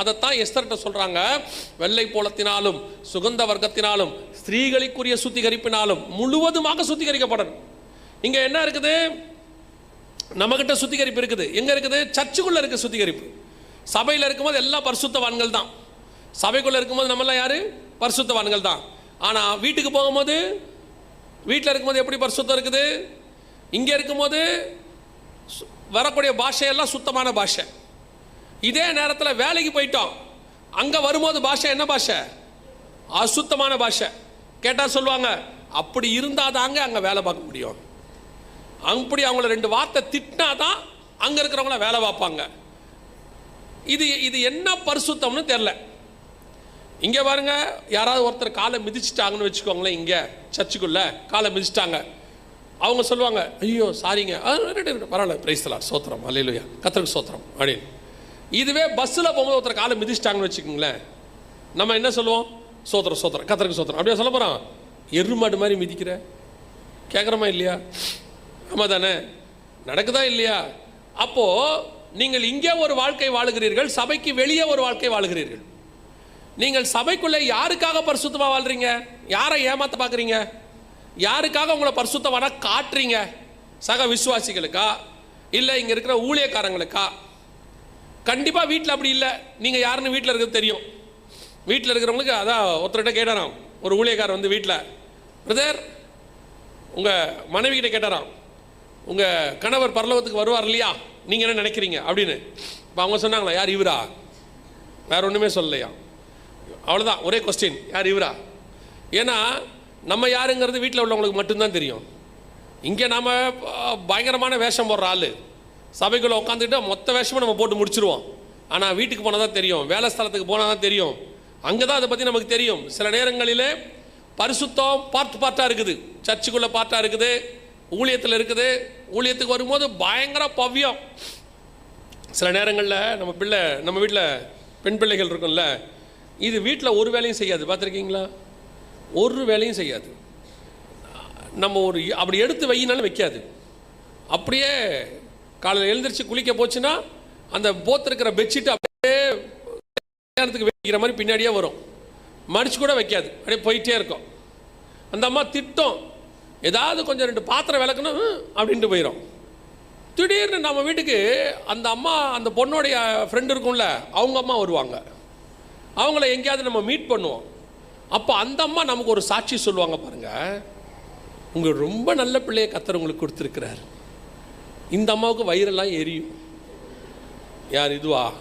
அதைத்தான் எஸ்தர்கிட்ட சொல்கிறாங்க வெள்ளை போலத்தினாலும் சுகந்த வர்க்கத்தினாலும் ஸ்திரீகளுக்குரிய சுத்திகரிப்பினாலும் முழுவதுமாக சுத்திகரிக்கப்படணும். இங்கே என்ன இருக்குது? நம்மகிட்ட சுத்திகரிப்பு இருக்குது. எங்கே இருக்குது? சர்ச்சுக்குள்ளே இருக்க சுத்திகரிப்பு. சபையில் இருக்கும்போது எல்லாம் பரிசுத்தவான்கள் தான். சபைக்குள்ளே இருக்கும்போது நம்மளாம் யார்? பரிசுத்தவான்கள் தான். ஆனால் வீட்டுக்கு போகும்போது வீட்டில் இருக்கும்போது எப்படி பரிசுத்தம் இருக்குது? இங்கே இருக்கும்போது வரக்கூடிய பாஷையெல்லாம் சுத்தமான பாஷை. இதே நேரத்தில் வேலைக்கு போயிட்டோம். அங்கே வரும்போது பாஷை என்ன பாஷை? அசுத்தமான பாஷை. கேட்டால் சொல்லுவாங்க அப்படி இருந்தால் தாங்க அங்கே வேலை பார்க்க முடியும். அப்படி அவங்கள ரெண்டு வார்த்தை திட்டினா தான் அங்கே இருக்கிறவங்கள வேலை பார்ப்பாங்க. இது இது என்ன பரிசுத்தம்னு தெரில இங்கே பாருங்க யாராவது ஒருத்தர் காலை மிதிச்சிட்டாங்கன்னு வச்சுக்கோங்களேன் இங்கே சர்ச்சுக்குள்ள காலை மிதிச்சிட்டாங்க. அவங்க சொல்லுவாங்க ஐயோ சாரிங்க. பரவாயில்ல பிரைஸ்தலாம் சோத்திரம் அல்லையா கத்திரக்கு சோத்திரம் அப்படின்னு. இதுவே பஸ்ஸில் போகும்போது ஒருத்தர் காலை மிதிச்சிட்டாங்கன்னு வச்சுக்கோங்களேன். நம்ம என்ன சொல்லுவோம்? சோத்திரம் சோத்திரம் கத்தருக்கு சோத்திரம் அப்படியே சொல்ல போகிறோம் எருமாடு மாதிரி மிதிக்கிற. கேட்குறோமா இல்லையா? ஆமாம் தானே. நடக்குதா இல்லையா? அப்போது நீங்கள் இங்கே ஒரு வாழ்க்கை வாழுகிறீர்கள் சபைக்கு வெளியே ஒரு வாழ்க்கை வாழுகிறீர்கள். நீங்கள் சபைக்குள்ளே யாருக்காக பரிசுத்தமாக வாழ்கிறீங்க யாரை ஏமாற்ற பார்க்குறீங்க யாருக்காக உங்களை பரிசுத்தமான காட்டுறீங்க? சக விசுவாசிகளுக்கா? இல்லை இங்கே இருக்கிற ஊழியக்காரங்களுக்கா? கண்டிப்பாக வீட்டில் அப்படி இல்லை. நீங்கள் யாருன்னு வீட்டில் இருக்கிறது தெரியும். வீட்டில் இருக்கிறவங்களுக்கு அதான் ஒருத்தர்கிட்ட கேட்டாராம். ஒரு ஊழியக்காரர் வந்து வீட்டில் பிரதர் உங்கள் மனைவிக்கிட்ட கேட்டாராம். உங்கள் கணவர் பரலோகத்துக்கு வருவார் இல்லையா? நீங்கள் என்ன நினைக்கிறீங்க? அப்படின்னு. இப்போ அவங்க சொன்னாங்களா யார் இவரா? வேற ஒன்றுமே சொல்லலையா? அவ்வளோதான் ஒரே கொஸ்டின் யார் இவரா? ஏன்னா நம்ம யாருங்கிறது வீட்டில் உள்ளவங்களுக்கு மட்டும்தான் தெரியும். இங்கே நாம் பயங்கரமான வேஷம் போடுற ஆள். சபைக்குள்ளே உட்காந்துக்கிட்டு மொத்த வேஷமும் நம்ம போட்டு முடிச்சிருவோம். ஆனால் வீட்டுக்கு போனால் தான் தெரியும் வேலை ஸ்தலத்துக்கு போனால் தான் தெரியும். அங்கே தான் அதை பற்றி நமக்கு தெரியும். சில நேரங்களிலே பரிசுத்தம் பார்ட் பார்ட்டாக இருக்குது. சர்ச்சுக்குள்ளே பார்ட்டாக இருக்குது. ஊழியத்தில் இருக்குது. ஊழியத்துக்கு வரும்போது பயங்கர பவ்யம். சில நேரங்களில் நம்ம பிள்ளை நம்ம வீட்டில் பெண் பிள்ளைகள் இருக்கும்ல இது வீட்டில் ஒரு வேலையும் செய்யாது. பார்த்துருக்கீங்களா? ஒரு வேலையும் செய்யாது. நம்ம ஒரு அப்படி எடுத்து வையினாலும் வைக்காது. அப்படியே காலையில் எழுந்திரிச்சு குளிக்க போச்சுன்னா அந்த போத்திருக்கிற பெட்ஷீட் அப்படியே கல்யாணத்துக்கு வைக்கிற மாதிரி பின்னாடியே வரும். மடிச்சு கூட வைக்காது. அப்படியே போயிட்டே இருக்கும். அந்த அம்மா திட்டம் ஏதாவது கொஞ்சம் ரெண்டு பாத்திரம் விளக்கணும் அப்படின்ட்டு போயிடும் திடீர்னு நம்ம வீட்டுக்கு அந்த அம்மா அந்த பொண்ணோடைய ஃப்ரெண்டு இருக்கும்ல அவங்க அம்மா வருவாங்க. அவங்கள எங்கேயாவது நம்ம மீட் பண்ணுவோம். அப்போ அந்த அம்மா நமக்கு ஒரு சாட்சி சொல்லுவாங்க பாருங்கள் உங்கள் ரொம்ப நல்ல பிள்ளையை கத்தர் உங்களுக்கு கொடுத்துருக்கிறார். இந்த அம்மாவுக்கு வயிறெல்லாம் எரியும். யார் இதுவா?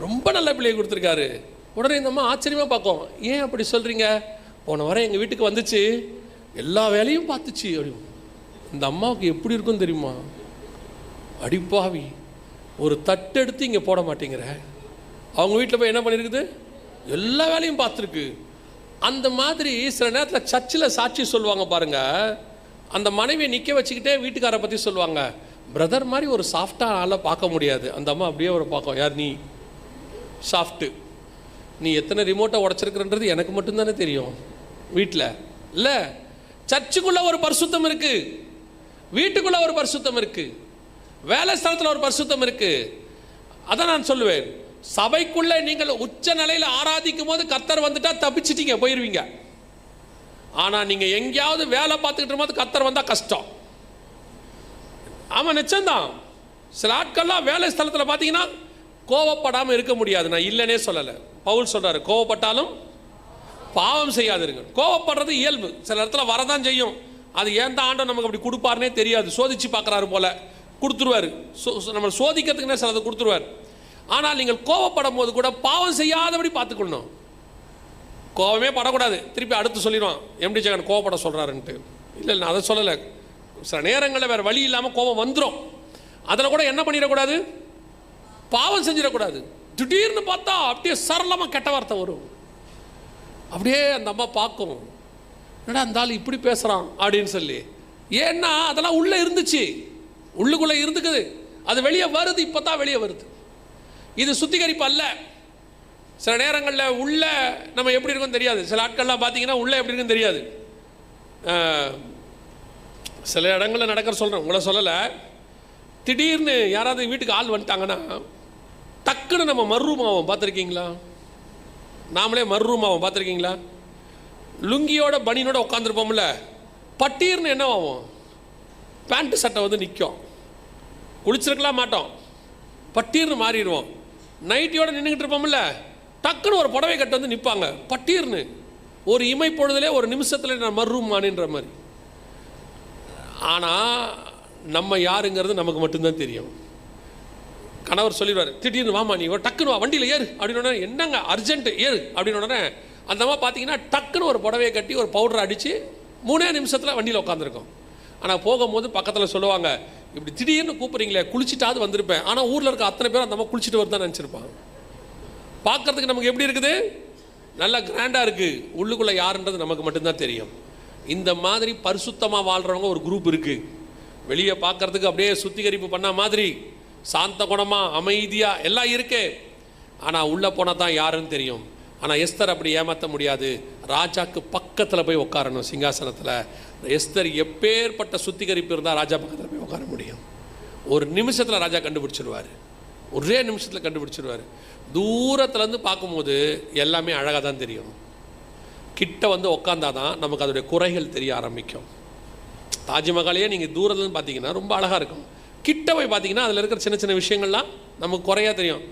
ரொம்ப நல்ல பிள்ளையை கொடுத்துருக்காரு. உடனே இந்த அம்மா ஆச்சரியமாக பார்க்கும். ஏன் அப்படி சொல்கிறீங்க போன வாரம் எங்கள் வீட்டுக்கு வந்துச்சு. எல்லா வேலையும் பார்த்துச்சு. அப்படி இந்த அம்மாவுக்கு எப்படி இருக்கும் தெரியுமா? அடிப்பாவி ஒரு தட்டு எடுத்து இங்கே போட மாட்டேங்கிற. அவங்க வீட்டில் போய் என்ன பண்ணியிருக்குது எல்லா வேலையும் பார்த்துருக்கு. அந்த மாதிரி சில நேரத்தில் சர்ச்சில் சாட்சி சொல்லுவாங்க பாருங்கள் அந்த மனைவியை நிற்க வச்சுக்கிட்டே வீட்டுக்காரை பற்றி சொல்லுவாங்க. பிரதர் மாதிரி ஒரு சாஃப்டாக ஆளை பார்க்க முடியாது. அந்த அம்மா அப்படியே ஒரு பார்க்கும். யார் நீ? சாஃப்ட்டு நீ எத்தனை ரிமோட்டை உடச்சிருக்கிறன்றது எனக்கு மட்டும்தானே தெரியும். வீட்டில் இல்லை. சர்ச்சுக்குள்ளே ஒரு பரிசுத்தம் இருக்கு. வீட்டுக்குள்ளே ஒரு பரிசுத்தம் இருக்கு. வேலை ஸ்தலத்தில் ஒரு பரிசுத்தம் இருக்கு. அதை நான் சொல்லுவேன். சபைக்குள்ளே நீங்கள் உச்ச நிலையில் ஆராதிக்கும் போது கத்தர் வந்துட்டா தப்பிச்சிட்டீங்க போயிருவீங்க. ஆனால் நீங்கள் எங்கேயாவது வேலை பார்த்துக்கிட்டு போது கத்தர் வந்தால் கஷ்டம். ஆமாம் நிச்சயம்தான். சில ஆட்கள்லாம் வேலை ஸ்தலத்தில் பார்த்தீங்கன்னா கோவப்படாமல் இருக்க முடியாது. நான் இல்லைன்னே சொல்லலை. பவுல் சொல்கிறார் கோவப்பட்டாலும் பாவம் செய்யாதிருங்க கோவப்படுறது இயல்பு. சில இடத்துல வரதான் செய்யும். அது ஏன் தான் ஆண்டோ நமக்கு அப்படி கொடுப்பாருனே தெரியாது. சோதிச்சு பார்க்குறாரு போல. கொடுத்துருவாரு. சோ சோ- நம்ம சோதிக்கிறதுக்குன்னே சிலதை கொடுத்துருவார். ஆனால் நீங்கள் கோவப்படும் போது கூட பாவம் செய்யாதபடி பார்த்துக்கொள்ளணும். கோவமே படக்கூடாது. திருப்பி அடுத்து சொல்லிடுவான். எம்டி ஜெகன் கோவப்பட சொல்கிறாருன்ட்டு இல்லை நான் அதை சொல்லலை. சில நேரங்களில் வேறு வழி இல்லாமல் கோவம் வந்துடும் அதில் கூட என்ன பண்ணிடக்கூடாது? பாவம் செஞ்சிடக்கூடாது. திடீர்னு பார்த்தா அப்படியே சரளமாக கெட்ட வார்த்தை வரும். அப்படியே அந்த அம்மா பார்க்கும். என்னடா அந்த ஆள் இப்படி பேசுகிறான் அப்படின்னு சொல்லி. ஏன்னா அதெல்லாம் உள்ளே இருந்துச்சு. உள்ளுக்குள்ளே இருந்துக்குது. அது வெளியே வருது இப்போ தான் வெளியே வருது. இது சுத்திகரிப்பு அல்ல. சில நேரங்களில் உள்ள நம்ம எப்படி இருக்குன்னு தெரியாது. சில ஆட்கள்லாம் பார்த்தீங்கன்னா உள்ள எப்படி இருக்குன்னு தெரியாது. சில இடங்களில் நடக்கிற சொல்கிறேன் உங்களை சொல்லலை. திடீர்னு யாராவது வீட்டுக்கு ஆள் வந்துட்டாங்கன்னா டக்குன்னு நம்ம மர்ரூமாவும் பார்த்துருக்கீங்களா நாமளே மர்ரூமாவும் பார்த்துருக்கீங்களா லுங்கியோட பனியனோட உட்காந்துருப்போம்ல பட்டீர்னு என்ன ஆகும் பேண்ட்டு சட்டை வந்து நிற்கும் குளிச்சிருக்கலாம் மாட்டோம். பட்டீர்னு மாறிடுவோம். நைட்டியோட நின்றுக்கிட்டு இருப்போம்ல. டக்குன்னு ஒரு புடவை கட்டு வந்து நிற்பாங்க பட்டீர்னு. ஒரு இமை பொழுதுலே ஒரு நிமிஷத்தில் நான் மர்ரூம் மானின்ற மாதிரி. ஆனால் நம்ம யாருங்கிறது நமக்கு மட்டும்தான் தெரியும். கணவர் சொல்லிடுவார் திடீர்னு வாமா நீ டக்குன்னு வா வண்டியில் ஏறு. அப்படின்னு உடனே என்னங்க அர்ஜென்ட் ஏறு. அப்படின்னு உடனே அந்த அம்மா பார்த்தீங்கன்னா டக்குன்னு ஒரு புடவையை கட்டி ஒரு பவுடர் அடித்து மூணே நிமிஷத்தில் வண்டியில் உட்காந்துருக்கோம் ஆனால் போகும்போது பக்கத்தில் சொல்லுவாங்க இப்படி திடீர்னு கூப்பிட்றீங்களே குளிச்சுட்டாவது வந்திருப்பேன். ஆனால் ஊரில் இருக்க அத்தனை பேரும் அந்த அம்மா குளிச்சுட்டு வருதான் நினச்சிருப்பாங்க. பார்க்கறதுக்கு நமக்கு எப்படி இருக்குது? நல்லா கிராண்டாக இருக்குது உள்ளுக்குள்ளே யாருன்றது நமக்கு மட்டும்தான் தெரியும். இந்த மாதிரி பரிசுத்தமாக வாழ்கிறவங்க ஒரு குரூப் இருக்குது வெளியே பார்க்கறதுக்கு அப்படியே சுத்திகரிப்பு பண்ண மாதிரி சாந்த குணமாக அமைதியாக எல்லாம் இருக்கே. ஆனால் உள்ளே போனால் தான் யாருன்னு தெரியும். ஆனால் எஸ்தர் அப்படி ஏமாற்ற முடியாது. ராஜாக்கு பக்கத்தில் போய் உட்காரணும் சிங்காசனத்தில். எஸ்தர் எப்பேற்பட்ட சுத்திகரிப்பு இருந்தால் ராஜா பக்கத்தில் போய் உட்கார முடியும். ஒரு நிமிஷத்தில் ராஜா கண்டுபிடிச்சிருவார். ஒரே நிமிஷத்தில் கண்டுபிடிச்சிருவார். தூரத்துலேருந்து பார்க்கும்போது எல்லாமே அழகாக தான் தெரியும். கிட்ட வந்து உக்காந்தாதான் நமக்கு அதோடைய குறைகள் தெரிய ஆரம்பிக்கும். தாஜ்மஹாலையே நீங்கள் தூரத்துலேருந்து பார்த்தீங்கன்னா ரொம்ப அழகாக இருக்கும். கிட்ட போய் பார்த்தீங்கன்னா அதில் இருக்கிற சின்ன சின்ன விஷயங்கள்லாம் நமக்கு குறையா தெரியும்.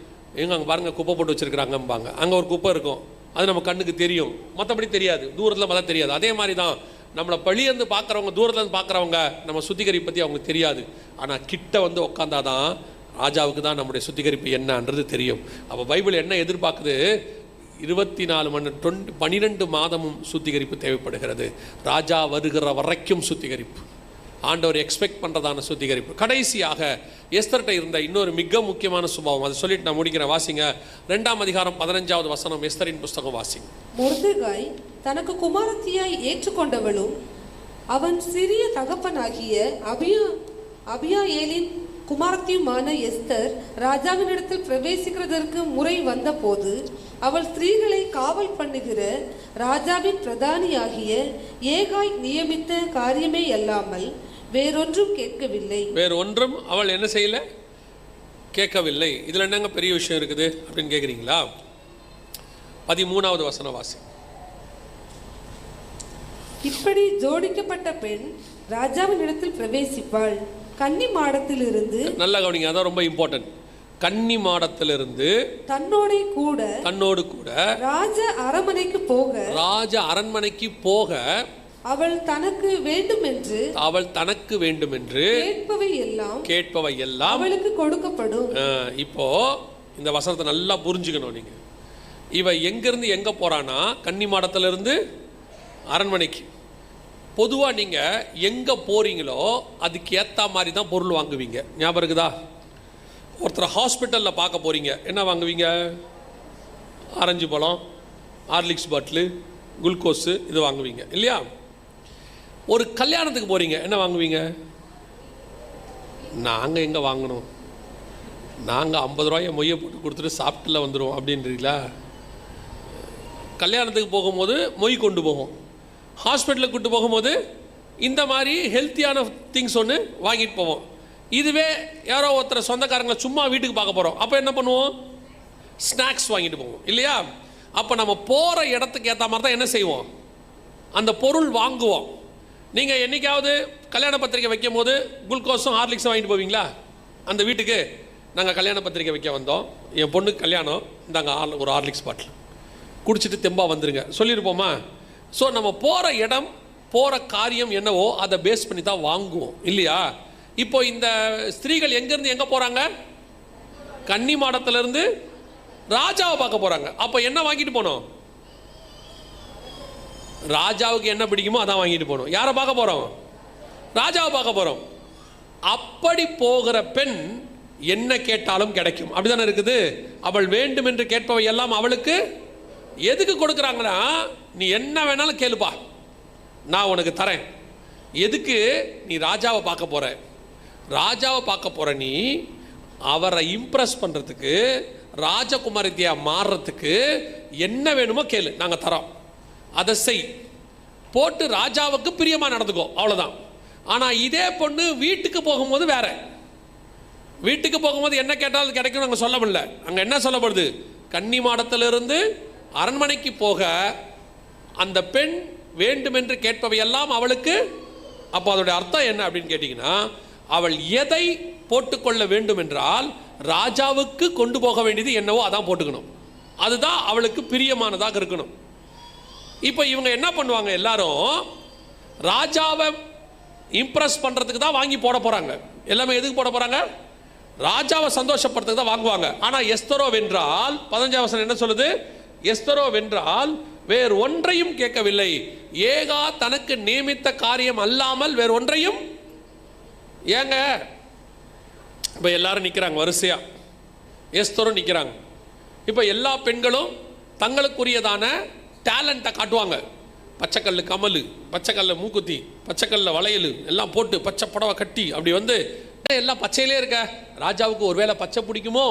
எங்கே அங்கே பாருங்க குப்பை போட்டு வச்சுருக்குறாங்கம்பாங்க. அங்கே ஒரு குப்பை இருக்கும். அது நம்ம கண்ணுக்கு தெரியும். மற்றபடி தெரியாது. தூரத்தில் பார்த்தா தெரியாது. அதே மாதிரி தான் நம்மளை பழியிருந்து பார்க்குறவங்க தூரத்துலேருந்து பார்க்குறவங்க நம்ம சுத்திகரி பற்றி அவங்களுக்கு தெரியாது. ஆனால் கிட்ட வந்து உக்காந்தாதான் ராஜாவுக்கு தான் நம்முடைய சுத்திகரிப்பு என்னன்றது தெரியும். அப்போ பைபிள் என்ன எதிர்பார்க்குது? இருபத்தி நாலு மணி டொன் பன்னிரெண்டு மாதமும் சுத்திகரிப்பு தேவைப்படுகிறது. ராஜா வருகிற வரைக்கும் சுத்திகரிப்பு. ஆண்டவர் எக்ஸ்பெக்ட் பண்ணுறதான சுத்திகரிப்பு. கடைசியாக எஸ்தர்கிட்ட இருந்த இன்னொரு மிக முக்கியமான சுபாவம் அதை சொல்லிட்டு நான் முடிக்கிறேன். வாசிங்க. ரெண்டாம் அதிகாரம் பதினஞ்சாவது வசனம் எஸ்தரின் புஸ்தகம் வாசிங்க. முருதுகாய் தனக்கு குமாரத்தியாய் ஏற்றுக்கொண்டவளும் அவன் சிறிய தகப்பனாகிய அபியா அபியா ஏலின் குமாரத்தியுமான எஸ்தர் ராஜாவினிடத்தில் பிரவேசிக்கிறதற்கு முறை வந்தபோது அவள் ஸ்திரீகளை காவல் பண்ணுகிற ராஜாவின் பிரதானியாகிய ஏகாய் நியமித்த காரியமே அல்லாமல் வேறொன்றும் கேட்கவில்லை. வேறு ஒன்றும் அவள் என்ன செய்யல? கேட்கவில்லை. இதில் என்னங்க பெரிய விஷயம் இருக்குது அப்படின்னு கேட்குறீங்களா பதிமூணாவது வசனம் வாசி. இப்படி ஜோடிக்கப்பட்ட பெண் ராஜாவின் இடத்தில் பிரவேசிப்பாள். கன்னி மாடத்திலிருந்து நல்லா கவனிங்க அதான் ரொம்ப இம்பார்ட்டன்ட் கன்னி மாடத்திலிருந்து தன்னோடே கூட தன்னோடு கூட ராஜ அரமனைக்கு போக ராஜ அரண்மனைக்கு போக அவள் தனக்கு வேண்டுமென்று அவள் தனக்கு வேண்டும் என்று கேட்பவை எல்லாம் கேட்பவை எல்லாம் அவளுக்கு கொடுக்கப்படும். இப்போ இந்த வசனத்தை நல்லா புரிஞ்சுக்கணும் நீங்க. இவ எங்கிருந்து எங்க போறானா கன்னி மாடத்திலிருந்து அரண்மனைக்கு. பொதுவாக நீங்கள் எங்கே போகிறீங்களோ அதுக்கு ஏற்ற மாதிரி தான் பொருள் வாங்குவீங்க. ஞாபகம் இருக்குதா? ஒருத்தர் ஹாஸ்பிட்டலில் பார்க்க போகிறீங்க என்ன வாங்குவீங்க? ஆரஞ்சு பழம் ஹார்லிக்ஸ் பாட்டிலு குளுக்கோஸு இது வாங்குவீங்க. இல்லையா? ஒரு கல்யாணத்துக்கு போகிறீங்க என்ன வாங்குவீங்க? நாங்கள் எங்கே வாங்கணும்? நாங்கள் ஐம்பது ரூபாயை மொய்யை போட்டு கொடுத்துட்டு சாப்பிட்டுல வந்துடுவோம் அப்படின்றீங்களா? கல்யாணத்துக்கு போகும்போது மொய் கொண்டு போவோம் ஹாஸ்பிட்டலுக்கு கூட்டு போகும்போது இந்த மாதிரி ஹெல்த்தியான திங்ஸ் ஒன்று வாங்கிட்டு போவோம். இதுவே யாரோ ஒருத்தர் சொந்தக்காரங்களை சும்மா வீட்டுக்கு பார்க்க போகிறோம் அப்போ என்ன பண்ணுவோம்? ஸ்நாக்ஸ் வாங்கிட்டு போவோம். இல்லையா? அப்போ நம்ம போகிற இடத்துக்கு ஏற்ற மாதிரி தான் என்ன செய்வோம்? அந்த பொருள் வாங்குவோம். நீங்கள் என்னைக்காவது கல்யாண பத்திரிக்கை வைக்கும் போது குளுக்கோஸும் ஹார்லிக்ஸும் வாங்கிட்டு போவீங்களா? அந்த வீட்டுக்கு நாங்கள் கல்யாண பத்திரிக்கை வைக்க வந்தோம். என் பொண்ணுக்கு கல்யாணம். இந்தாங்க ஆர் ஒரு ஹார்லிக்ஸ் பாட்டில். குடிச்சிட்டு தெம்பாக வந்துருங்க. சொல்லியிருப்போமா ஸோ நம்ம போகிற இடம் போகிற காரியம் என்னவோ அதை பேஸ் பண்ணி தான் வாங்குவோம் இல்லையா? இப்போ இந்த ஸ்திரீகள் எங்கேருந்து எங்கே போகிறாங்க கன்னி மாடத்துலேருந்து ராஜாவை பார்க்க போகிறாங்க அப்போ என்ன வாங்கிட்டு போனோம்? ராஜாவுக்கு என்ன பிடிக்குமோ அதான் வாங்கிட்டு போகணும் யாரை பார்க்க போகிறோம் ராஜாவை பார்க்க போகிறோம் அப்படி போகிற பெண் என்ன கேட்டாலும் கிடைக்கும். அப்படிதானே இருக்குது? அவள் வேண்டும் என்று கேட்பவை எல்லாம் அவளுக்கு எதுக்கு கொடுக்குறாங்கன்னா நீ என்ன வேணாலும் கேளுப்பா. நான் உனக்கு தரேன். எதுக்கு நீ ராஜாவை பார்க்க போகிற ராஜாவை பார்க்க போகிற நீ அவரை இம்ப்ரெஸ் பண்ணுறதுக்கு ராஜகுமாரத்தியாக மாறுறதுக்கு என்ன வேணுமோ கேளு. நாங்கள் தரோம். அதை செய். போட்டு ராஜாவுக்கு பிரியமாக நடந்துக்கோ. அவ்வளோதான் ஆனால் இதே பொண்ணு வீட்டுக்கு போகும்போது வேற. வீட்டுக்கு போகும்போது என்ன கேட்டாலும் கிடைக்கும் நாங்கள் சொல்ல முடியல. அங்கே என்ன சொல்லப்படுது? கன்னி மாடத்திலிருந்து அரண்மனைக்கு போக அந்த பெண் வேண்டுமென்று கேட்பவையெல்லாம் அவளுக்கு அப்போ அதோடைய அர்த்தம் என்ன அப்படின்னு கேட்டிங்கன்னா அவள் எதை போட்டுக்கொள்ள வேண்டும் என்றால் ராஜாவுக்கு கொண்டு போக வேண்டியது என்னவோ அதான் போட்டுக்கணும். அதுதான் அவளுக்கு பிரியமானதாக இருக்கணும். இப்போ இவங்க என்ன பண்ணுவாங்க எல்லாரும் ராஜாவை இம்ப்ரெஸ் பண்ணுறதுக்கு தான் வாங்கி போட போகிறாங்க எல்லாமே எதுக்கு போட போகிறாங்க ராஜாவை சந்தோஷப்படுறதுக்கு தான் வாங்குவாங்க. ஆனால் எஸ்தரோ வென்றால் பதினஞ்சாம் வசனம் என்ன சொல்லுது? எஸ்தரோ வென்றால் வேறு ஒன்றையும் கேட்கவில்லை. ஏகா தனக்கு நியமித்த காரியம் அல்லாமல் வேறு ஒன்றையும் ஏங்க? இப்போ எல்லாரும் நிற்கிறாங்க வரிசையா. எஸ்தரும் நிற்கிறாங்க இப்போ எல்லா பெண்களும் தங்களுக்குரியதான டேலண்ட்டை காட்டுவாங்க. பச்சைக்கல் கமலு பச்சைக்கல்ல மூக்குத்தி பச்சைக்கல்ல வளையல் எல்லாம் போட்டு பச்சை புடவை கட்டி அப்படி வந்து எல்லாம் பச்சையிலே இருக்க. ராஜாவுக்கு ஒருவேளை பச்சை பிடிக்குமோ?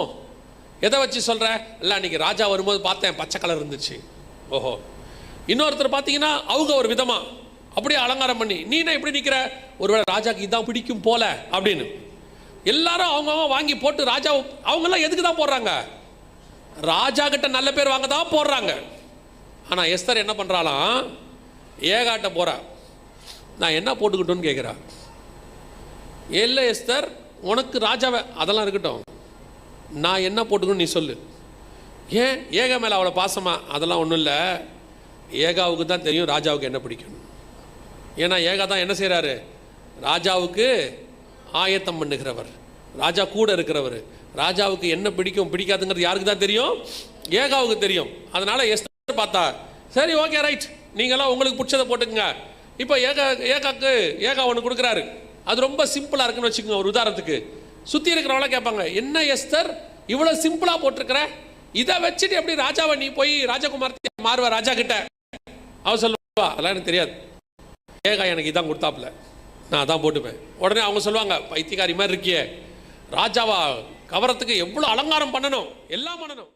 எதை வச்சு சொல்கிற இல்லை அன்றைக்கி ராஜா வரும்போது பார்த்தேன் பச்சை கலர் இருந்துச்சு. ஓஹோ. இன்னொருத்தர் பார்த்தீங்கன்னா அவங்க ஒரு விதமாக அப்படியே அலங்காரம் பண்ணி நீ என்ன இப்படி நிற்கிற ஒருவேளை ராஜாக்கு இதான் பிடிக்கும் போல அப்படின்னு. எல்லாரும் அவங்கவுங்க வாங்கி போட்டு ராஜா அவங்கெல்லாம் எதுக்கு தான் போடுறாங்க? ராஜா கிட்ட நல்ல பேர் வாங்க தான் போடுறாங்க. ஆனால் எஸ்தர் என்ன பண்ணுறாளாம் ஏகாட்ட போறா. நான் என்ன போட்டுக்கிட்டோன்னு கேட்குறா இல்லை எஸ்தர் உனக்கு ராஜாவை அதெல்லாம் இருக்கட்டும். நான் என்ன போட்டுக்கணும் நீ சொல்லு. ஏன்? ஏகா மேலே அவ்வளோ பாசமா? அதெல்லாம் ஒன்றும் இல்லை. ஏகாவுக்கு தான் தெரியும் ராஜாவுக்கு என்ன பிடிக்கும் ஏன்னா ஏகா தான் என்ன செய்கிறாரு ராஜாவுக்கு ஆயத்தம் பண்ணுகிறவர். ராஜா கூட இருக்கிறவர். ராஜாவுக்கு என்ன பிடிக்கும் பிடிக்காதுங்கிறது யாருக்கு தான் தெரியும்? ஏகாவுக்கு தெரியும். அதனால எஸ்தர் பார்த்தா சரி ஓகே ரைட் நீங்களாம் உங்களுக்கு பிடிச்சதை போட்டுக்கங்க. இப்போ ஏகா ஏகாக்கு ஏகா ஒன்று கொடுக்குறாரு. அது ரொம்ப சிம்பிளாக இருக்குன்னு வச்சுக்கோங்க ஒரு உதாரணத்துக்கு. சுற்றி இருக்கிறவங்கள கேட்பாங்க என்ன எஸ்தர்? இவ்வளோ சிம்பிளாக போட்டிருக்கிற? இதை வச்சுட்டு எப்படி ராஜாவை நீ போய் ராஜகுமார் மாறுவ ராஜா கிட்ட அவ சொல்லுவா அதெல்லாம் எனக்கு தெரியாது. ஏகா எனக்கு இதான் கொடுத்தாப்புல. நான் அதான் போட்டுப்பேன். உடனே அவங்க சொல்லுவாங்க பைத்தியக்காரி மாதிரி இருக்கியே. ராஜாவா கவரத்துக்கு எவ்வளோ அலங்காரம் பண்ணணும்? எல்லாம் பண்ணணும்.